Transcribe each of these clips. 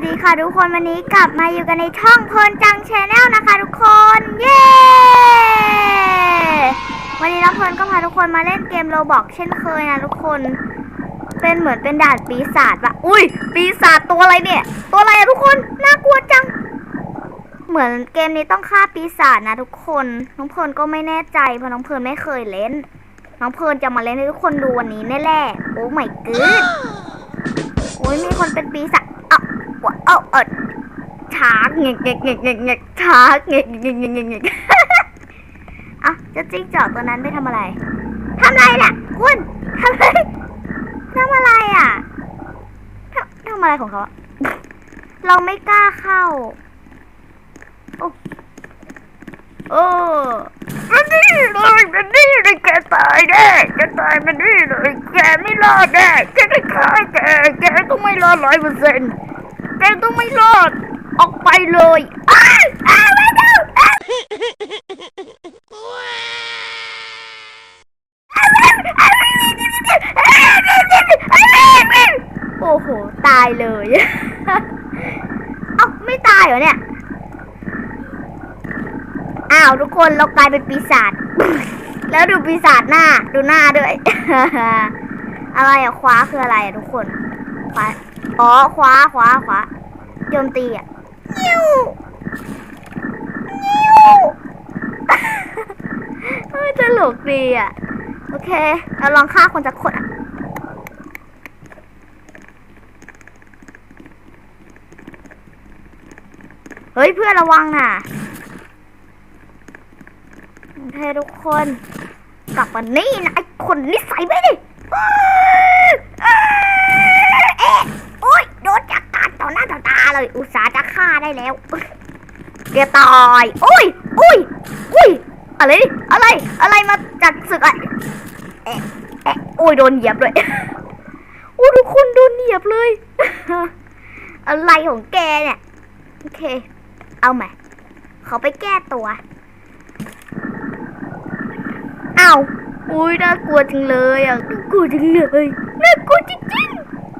สวัสดีค่ะทุกคนวันนี้กลับมาอยู่กันในช่องเพลินจังชาแนลนะคะทุกคนเย้วันนี้น้องเพลินก็พาทุกคนมาเล่นเกมโรบอกเช่นเคยนะทุกคน เป็นเหมือนเป็นด่านปีศาจปะอุ้ย ปีศาจตัวอะไรเนี่ย ตัวอะไรอะทุกคนน่ากลัวจัง เหมือนเกมนี้ต้องฆ่าปีศาจนะทุกคนน้องเพลินก็ไม่แน่ใจเพราะน้องเพลินไม่เคยเล่น น้องเพลินจะมาเล่นให้ทุกคนดูวันนี้แน่ๆโอ้ไม่กึดโอ้ยมีคนเป็นปีศาจ เอ้าว้าเอ้าเออช้างเงกเงกเงกเงกเงกช้างเงกเงกเงกเงกเงกอะเจะจิ้งจอกตัวนั้นไปทำอะไรทำอะไรน่ะคุณทำอะไรทำอะไรอะทำทำอะไรของเขาอะเราไม่กล้าเข้า โอ้โอ้มันนี่เลยมันนี่เลยแกตายแน่แกตายมันนี่เลยแกไม่รอดแน่แกจะฆ่าแกแกต้องไม่รอดร้อยเปอร์เซ็นต์ แกต้องไม่รอด ออกไปเลยอ้าวอ้าวไม่ได้โอ้โห ตายเลย เอ้าไม่ตายเหรอเนี่ย อ้าวทุกคนเรากลายเป็นปีศาจ แล้วดูปีศาจหน้า ดูหน้าด้วย อะไรอะคว้าคืออะไรอะทุกคนคว้า อ๋อคว้าคว้าคว้าโจมตีอะนิ้วนิ้วเฮ้ยตลกดีอะโอเค เราลองฆ่าคนสักคนอะเฮ้ยเพื่อนระวังน่ะโอเคทุกคน กลับมานี่นะไอ้คนนิสัยไม่ดีเอ้ยเอ้ยเอ๊ะโอ๊ยโดนจัดการต่อหน้าต่อตา เลย อุตสาห์จะฆ่าได้แล้วเกียตายโอ้ยอุ้ยอุ้ยอะไร อะไร อะไรมาจากศึกอะเอ๊ะเอ๊ะโอ้ยโดนเหยียบด้วยโอ้ทุกคนโดนเหยียบเลย อะไรของแกเนี่ย โอเค เอาใหม่เขาไปแก้ตัวเอาอุ้ยน่ากลัวจังเลยอะน่ากลัวจังเลยน่ากลัวจริง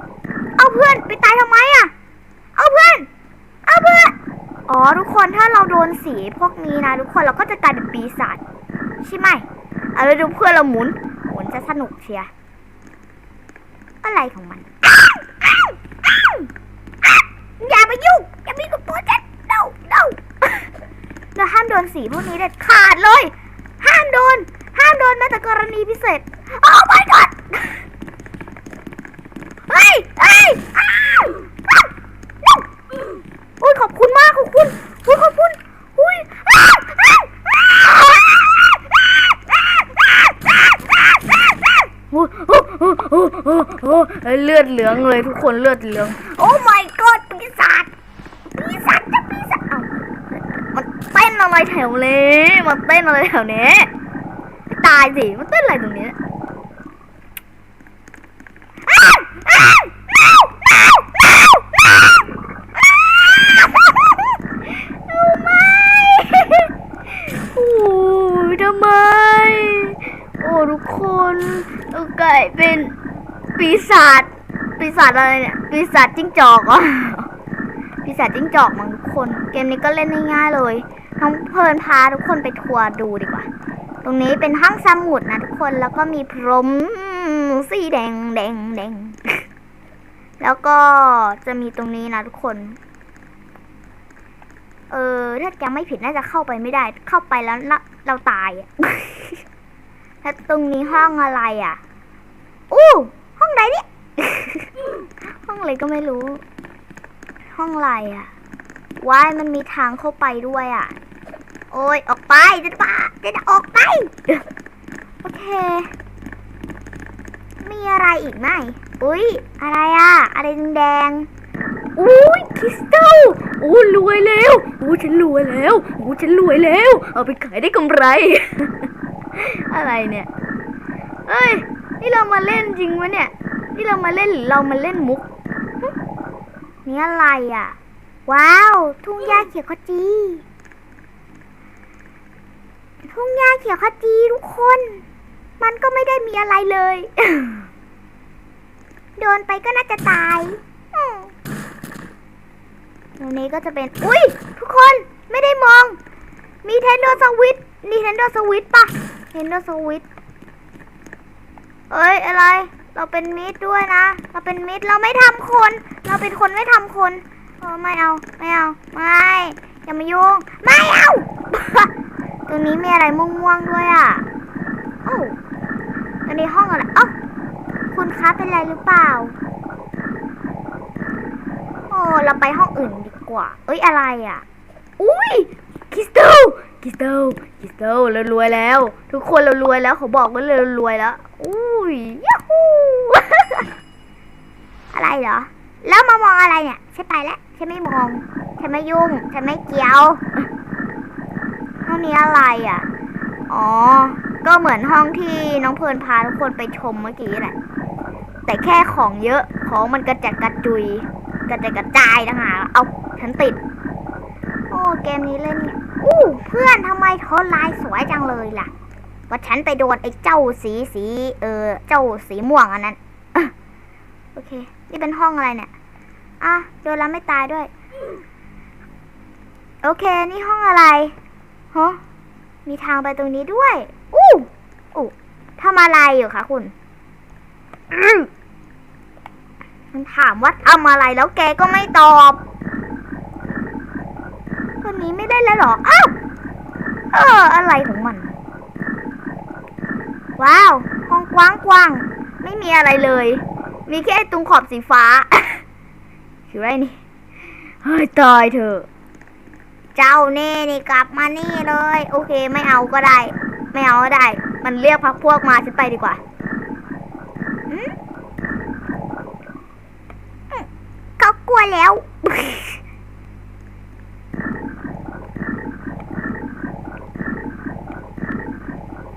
ๆ เอาเพื่อนไปตายทำไมอะ เอาเพื่อน เอาเพื่อน อ๋อทุกคนถ้าเราโดนสีพวกนี้นะ ทุกคนเราก็จะกลายเป็นปีศาจใช่ไหมเอาแล้วดูเพื่อนเราหมุน หมุนจะสนุกเชียอะไรของมัน อย่ามายุ่ง อย่ามีกับตัวฉัน no no เราห้ามโดนสีพวกนี้เด็ดขาดเลย ห้ามโดน ห้ามโดนแม้แต่กรณีพิเศษ โอ้ my god เฮ้ยเฮ้ยอ้าวอ้าว no อุ้ยขอบคุณมากขอบคุณอุ้ยขอบคุณอุ้ยอ้าวอ้าวอ้าวโอ้โอ้โอ้โอ้โอ้โอ้ เลือดเหลืองเลยทุกคนเลือดเหลือง โอ้ my god ปีศาจปีศาจจะปีศาจมันเต้นอะไรแถวนี้มันเต้นอะไรแถวนี้ ตายสิ มันเต้นอะไรตรงนี้อ้าวอ้าวอ้าวอ้าวอ้าวอ้าวเอาไม่โอ้ยทำไม โอ้ทุกคนเรากลายเป็นปีศาจปีศาจอะไรเนี่ยปีศาจจิ้งจอกอปีศาจจิ้งจอกมั้งทุกคน เกมนี้ก็เล่นง่ายๆเลยน้องเพลินพาทุกคนไปทัวร์ดูดีกว่า ตรงนี้เป็นห้องสมุดนะทุกคนแล้วก็มีพรมสีแดงแดงแดงแล้วก็จะมีตรงนี้นะทุกคน เออถ้าจำไม่ผิดน่าจะเข้าไปไม่ได้ เข้าไปแล้วเราตายอะแล้วตรงนี้ห้องอะไรอะ อู้ องไหนเนี่ย ห้องอะไรก็ไม่รู้ ห้องอะไรอะว้ายมันมีทางเข้าไปด้วยอะ โอ้ยออกไปจะป้าจะออกไปโอเค มีอะไรอีกไหมอุ้ยอะไรอะ อะไรแดงๆอุ้ยคริสตัลโอ้รวยแล้วโอ้ฉันรวยแล้วโอ้ฉันรวยแล้ว เอาไปขายได้กำไร อะไรเนี่ยเอ้ย นี่เรามาเล่นจริงวะเนี่ย นี่เรามาเล่นหรือเรามาเล่นมุกนี่อะไรอะ ว้าว ทุ่งหญ้าเขียวขจี ทุ่งหญ้าเขียวขจีทุกคน มันก็ไม่ได้มีอะไรเลย โดนไปก็น่าจะตายตรงนี้ก็จะเป็น อุ้ย ทุกคนไม่ได้มอง มีเทนโดสวิตมีเทนโดสวิตปะเทนโดสวิตเอ้ย อะไร เราเป็นมิดด้วยนะ เราเป็นมิดเราไม่ทำคน เราเป็นคนไม่ทำคนเออไม่เอาไม่เอาไม่อย่ามายุ่งไม่เอาตรงนี้มีอะไรม่วงๆด้วยอะโอ้าอันนี้ห้องอะไรเอ้าคุณคะเป็นไรหรือเปล่าโอ้เราไปห้องอื่นดีกว่า เอ้ยอะไรอะ อุ้ยคิสตั ลคริสตัลคริสตัลเรารวยแล้ว ทุกคนเรารวยแล้วเขาบอกว่าเรารวยแล้วอุ้ยยาฮูอะไรเหรอ แล้วมามองอะไรเนี่ยฉันไปแล้วฉันไม่มองฉันไม่ยุ่งฉันไม่เกี่ยวห้องนี้อะไรอะ อ๋อ ก็เหมือนห้องที่น้องเพลินพาทุกคนไปชมเมื่อกี้แหละ แต่แค่ของเยอะของมันกระจัดกระจุย กระจายกระจายนะคะเอาฉันติด โอ้เกมนี้เล่นเนี่ย อู้เพื่อนทำไมโทนลายสวยจังเลยล่ะว่าฉันไปโดนไอ้เจ้าสีสีเออเจ้าสีม่วงอันนั้นอโอเค นี่เป็นห้องอะไรเนี่ยอะโดนแล้วไม่ตายด้วย โอเค นี่ห้องอะไรฮะมีทางไปตรงนี้ด้วย อู้อู้ทำอะไรอยู่คะคุณมันถามว่าทำอะไรแล้วแกก็ไม่ตอบ นี้ไม่ได้แล้วหรอ อ้าว เออ อะไรของมัน ว้าวห้องกว้างกว้าง ไม่มีอะไรเลย มีแค่ตรงขอบสีฟ้า คือไรนี่ เฮ้ย ตายเถอะ เจ้าเน่นี่กลับมานี่เลย โอเค ไม่เอาก็ได้ ไม่เอาก็ได้ มันเรียกพักพวกมาฉันไปดีกว่าอืมเขากลัวแล้ว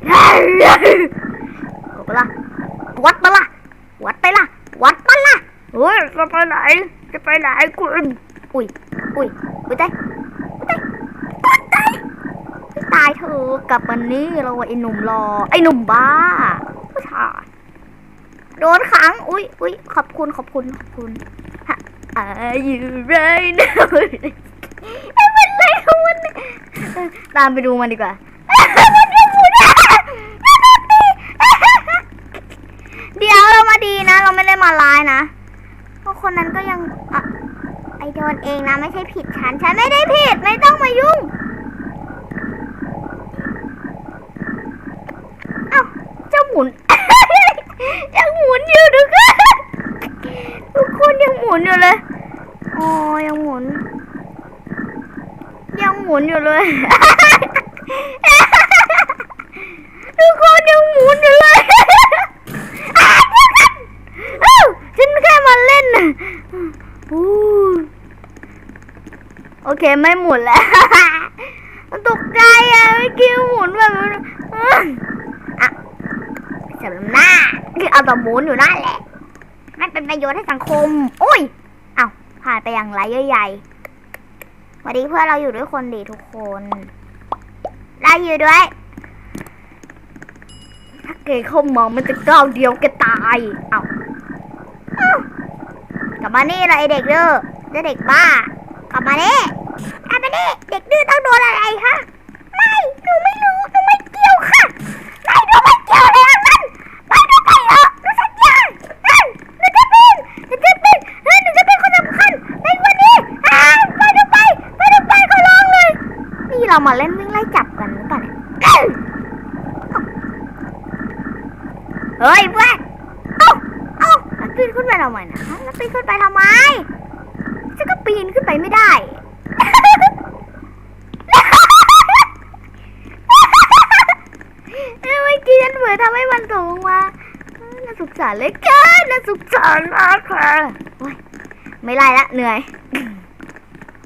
เอาไปละวัดปะละวัดไปละวัดปะละเฮ้ยจะไปไหนจะไปไหนคุณอุ้ยอุ้ยอุ้ยตายอุ้ยตายอุ้ยตายเธอกลับมานี่เราไอ้หนุ่มรอไอ้หนุ่มบ้าผู้ชายโดนขังอุ้ยอุ้ยขอบคุณขอบคุณขอบคุณฮะ Are you right now ไม่เป็นไรของมันตามไปดูมันดีกว่า มันยังหมุนเดี๋ยวเรามาดีนะ เราไม่ได้มาร้ายนะเพราะคนนั้นก็ยังอะไอโด นเองนะ ไม่ใช่ผิดฉัน ฉันไม่ได้ผิด ไม่ต้องมายุ่ง เอ้าเจ้าหมุนยังหมุนอยู่ทุกคนทุกคนยังหมุนอยู่เลยอ๋อยังหมุน ยังหมุนอยู่เลยทุกคนยังหมุนอยู่เลยเอ้าฉันแค่มาเล่นน่ะ เคไม่หมุนแล้วมันตกใจอะไม่คิดว่าหมุนแบบอะสำหรับหน้าเอาแต่หมุนอยู่นั่นแหละไม่เป็นประโยชน์ให้สังคมอุ้ยเอาผ่านไปอย่างไรเยอะใหญ่วันนี้เพื่อเราอยู่ด้วยคนดีทุกคนเราอยู่ด้วย ถ้าเกย์เข้ามามันจะก้าวเดียวแกตาย เอากลับมานี่เลยไอเด็กเดื้อเจ้าเด็กบ้ากลับมานี่ กลับมานี่เด็กดื้อต้องโดนอะไรคะไม่หนูไม่รู้หนูไม่เกี่ยวค่ะไม่หนูไม่เกี่ยวเลยทั้งนั้นไม่หนูไปเถอหนูสัญญาเฮ้หนูจะเป็นหนูจะเป็นเฮ้ยหนูจะเป็นคนสำคัญในวันนี้อ่าไปหนูไปไปหนูไปขอร้องเลยนี่เรามาเล่นวิ่งไล่จับกันหรือเปล่าเนี่ยเฮ้ยเพื่อนเอ้าเอ้าแล้วปีนขึ้นไปทำไมนะแล้วปีนขึ้นไปทำไมฉันก็ปีนขึ้นไปไม่ได้ เอ้ยเมื่อกี้ฉัน เลอทำให้มันตกลงมาน่าสงสารเลยเกินน่าสงสารมากค่ะโอ๊ยไม่ไล่ละเหนื่อย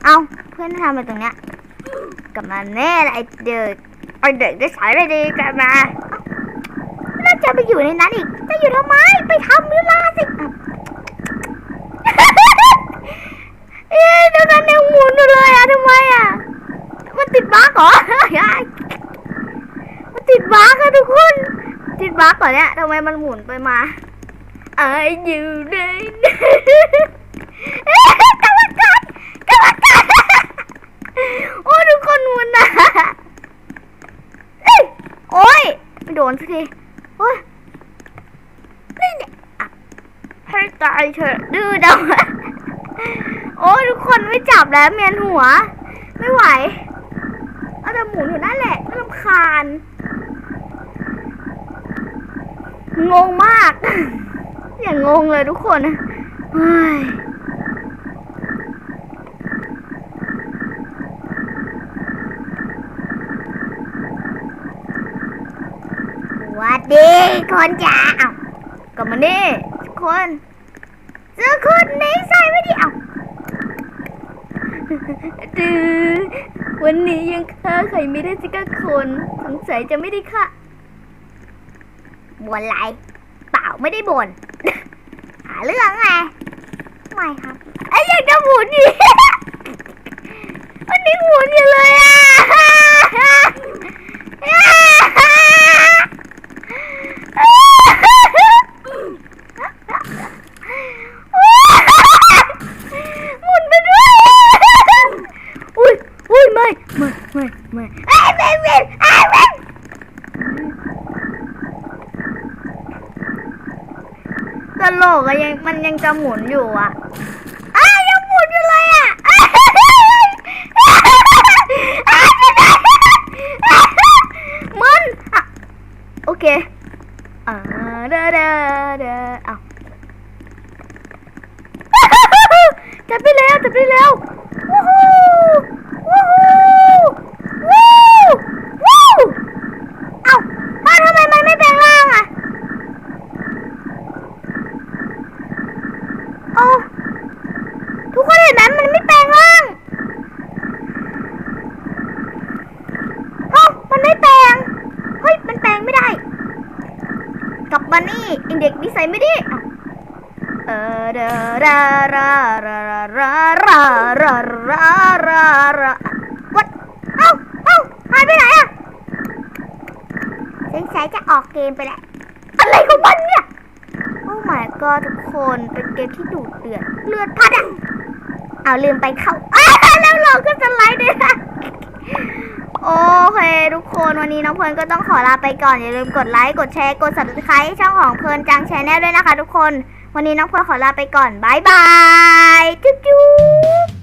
เอาเพื่อนทำอะไรตรงเนี้ยกลับมาแน่ละไอเด็กไอเด็กได้สายไปดีกลับมาน่าแล้วจะไปอยู่ในนั้นอีกจะอยู่ทำไมไปทำเวลาสิอะ เอ๊ะตอนนั้นยังหมุนอยู่เลยอะทำไมอะ มันติดบั๊กเหรอ มันติดบั๊กอะทุกคน ติดบั๊กเห รอเนี่ยทำไมมันหมุนไปมาไออยู่ในกรรมการกรรมกัดโอ้ทุกคนมันนะเอ้ยโอ้ยไม่โดนสักทีโอ้ยนี่เนี่ยให้ตายเถอะดื้อดังโอ้ทุกคนไม่จับแล้วเมียนหัว ไม่ไหวเอาแต่หมุนอยู่นั่นแหละน่ารำคาญ งงมาก อย่างงงเลยทุกคนเฮ้ยหวัดดีคนจ๋าเอ้ากลับมานี่ทุกคนเจอคนนี้ใส่ไม่ดีเอาดือวันนี้ยังฆ่าใครไม่ได้สักคน สงสัยจะไม่ได้ฆ่า บ่นไรเปล่าไม่ได้บ่นหาเรื่องไงไม่ครับไอ้ยังจะหมุนอีกวันนี้หมุนอยู่เลยอะ หมุนไปด้วย อุ้ยอุ้ยไม่ไม่ไม่ไม่ไอ้เบนเบนไอ้เบน ตลกอะยังมันยังจะหมุนอยู่อะอ้ายังหมุนอยู่เลยอะมันอะโอเคอ่าเด้อเด้อเด้อเอาจับไปแล้วจับไปแล้ววู้ฮู้วู้ฮู้วู้วู้เอ้าป้าทำไมมันไม่แปลงร่างอะโอ้ทุกคนเห็นไหมมันไม่แปลงร่างเอ้ามันไม่แปลงเฮ้ยมันแปลงไม่ได้ กลับมานี่ไอเด็กนิสัยไม่ดีเอ้า เออเดอรารารารา ราราราราราวัดเอ้าเอ้าหายไปไหนอะสงสัยจะออกเกมไปแล้วอะไรของมันเนี่ยโอ้ my god ทุกคนเป็นเกมที่ดุเดือดเลือดพัดอะเอาลืมไปเข้าอ้าวแล้วเราก็สไลด์ด้วยนะโอเคทุกคนวันนี้น้องเพลินก็ต้องขอลาไปก่อน อย่าลืมกดไลค์กดแชร์กด subscribe ช่องของเพลินจังแชนแนลด้วยนะคะทุกคน วันนี้น้องเพลินขอลาไปก่อนบายบาย จุ๊บ